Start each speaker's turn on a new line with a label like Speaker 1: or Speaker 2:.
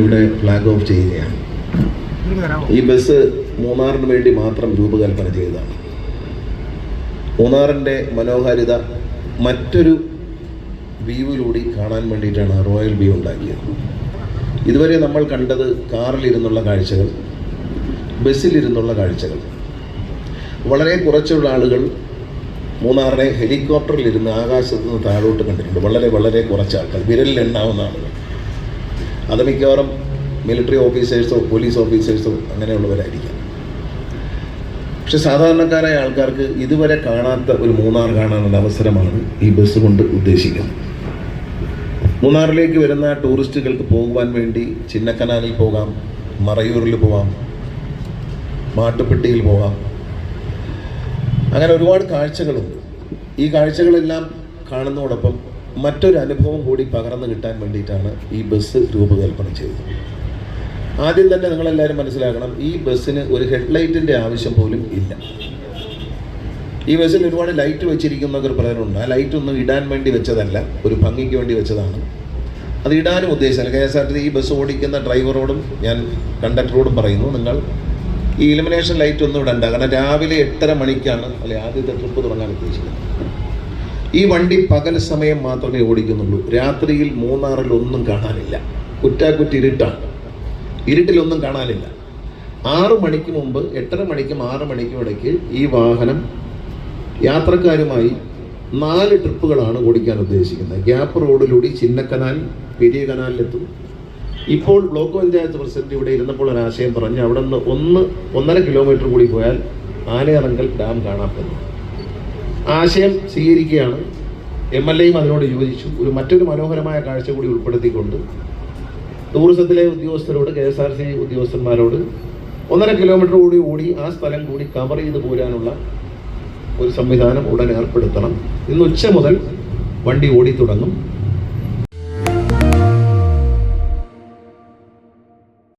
Speaker 1: ഇവിടെ flag off ചെയ്യുകയാണ്. ഈ ബസ് മൂന്നാറിന് വേണ്ടി മാത്രം രൂപകൽപ്പന ചെയ്തതാണ്. മൂന്നാറിന്റെ മനോഹാരിത മറ്റൊരു വ്യൂവിലൂടെ കാണാൻ വേണ്ടിയിട്ടാണ് റോയൽ വ്യൂ ഉണ്ടാക്കിയത്. ഇതുവരെ നമ്മൾ കണ്ടത് കാറിലിരുന്നുള്ള കാഴ്ചകൾ ബസ്സിലിരുന്നുള്ള കാഴ്ചകൾ. വളരെ കുറച്ചുള്ള ആളുകൾ മൂന്നാറിനെ ഹെലികോപ്റ്ററിലിരുന്ന് ആകാശത്ത് നിന്ന് താഴോട്ട് കണ്ടിട്ടുണ്ട്. വളരെ വളരെ കുറച്ച് ആൾക്കാർ വിരലിൽ എണ്ണാവുന്ന ആളുകൾ. അത് മിക്കവാറും മിലിറ്ററി ഓഫീസേഴ്സോ പോലീസ് ഓഫീസേഴ്സോ അങ്ങനെയുള്ളവരായിരിക്കാം. പക്ഷെ സാധാരണക്കാരായ ആൾക്കാർക്ക് ഇതുവരെ കാണാത്ത ഒരു മൂന്നാർ കാണാനുള്ള അവസരമാണ് ഈ ബസ് കൊണ്ട് ഉദ്ദേശിക്കുന്നത്. മൂന്നാറിലേക്ക് വരുന്ന ടൂറിസ്റ്റുകൾക്ക് പോകുവാൻ വേണ്ടി ചിന്നക്കനാലിൽ പോകാം മറയൂരിൽ പോകാം മാട്ടുപ്പെട്ടിയിൽ പോകാം അങ്ങനെ ഒരുപാട് കാഴ്ചകളുണ്ട്. ഈ കാഴ്ചകളെല്ലാം കാണുന്നതോടൊപ്പം മറ്റൊരു അനുഭവം കൂടി പകർന്നു കിട്ടാൻ വേണ്ടിയിട്ടാണ് ഈ ബസ് രൂപകൽപ്പന ചെയ്തത്. ആദ്യം തന്നെ നിങ്ങളെല്ലാവരും മനസ്സിലാക്കണം ഈ ബസ്സിന് ഒരു ഹെഡ്ലൈറ്റിന്റെ ആവശ്യം പോലും ഇല്ല. ഈ ബസ്സിൽ ഒരുപാട് ലൈറ്റ് വെച്ചിരിക്കുന്ന ഒരു പ്രചരണമുണ്ട് ആ ലൈറ്റ് ഒന്നും ഇടാൻ വേണ്ടി വെച്ചതല്ല ഒരു ഭംഗിക്ക് വേണ്ടി വെച്ചതാണ്. അത് ഇടാനും ഉദ്ദേശിച്ചല്ല K S R T C bus ഓടിക്കുന്ന ഡ്രൈവറോടും ഞാൻ കണ്ടക്ടറോടും പറയുന്നു നിങ്ങൾ ഈ ഇലിമിനേഷൻ ലൈറ്റ് ഒന്നും ഇടണ്ട. കാരണം രാവിലെ എട്ടര മണിക്കാണ് അല്ലെ ആദ്യത്തെ ട്രിപ്പ് തുടങ്ങാൻ ഉദ്ദേശിക്കുന്നത്. ഈ വണ്ടി പകൽ സമയം മാത്രമേ ഓടിക്കുന്നുള്ളൂ. രാത്രിയിൽ മൂന്നാറിൽ ഒന്നും കാണാനില്ല. കുറ്റാക്കുറ്റി ഇരുട്ടാണ്. ഇരുട്ടിലൊന്നും കാണാനില്ല. ആറ് മണിക്ക് മുമ്പ് എട്ടര മണിക്കും ആറ് മണിക്കും ഇടയ്ക്ക് ഈ വാഹനം യാത്രക്കാരുമായി നാല് ട്രിപ്പുകളാണ് ഓടിക്കാൻ ഉദ്ദേശിക്കുന്നത്. ഗ്യാപ്പ് റോഡിലൂടെ ചിന്നക്കനാൽ പെരിയ കനാലിലെത്തും. ഇപ്പോൾ ബ്ലോക്ക് പഞ്ചായത്ത് പ്രസിഡന്റ് ഇവിടെ ഇരുന്നപ്പോൾ ഒരു ആശയം പറഞ്ഞു. അവിടെ നിന്ന് ഒന്ന് ഒന്നര കിലോമീറ്റർ കൂടി പോയാൽ ആനയിറങ്കൽ ഡാം കാണാൻ പറ്റും. ആശയം സ്വീകരിക്കുകയാണ്. എം എൽ എയും അതിനോട് യോജിച്ചു. ഒരു മറ്റൊരു മനോഹരമായ കാഴ്ച കൂടി ഉൾപ്പെടുത്തിക്കൊണ്ട് ടൂറിസത്തിലെ ഉദ്യോഗസ്ഥരോട് കെ എസ് ആർ സി ഉദ്യോഗസ്ഥന്മാരോട് ഒന്നര കിലോമീറ്റർ കൂടി ഓടി ആ സ്ഥലം കൂടി കവർ ചെയ്ത് പോരാനുള്ള ഒരു സംവിധാനം ഉടൻ ഏർപ്പെടുത്തണം. ഇന്ന് ഉച്ച മുതൽ വണ്ടി ഓടി തുടങ്ങും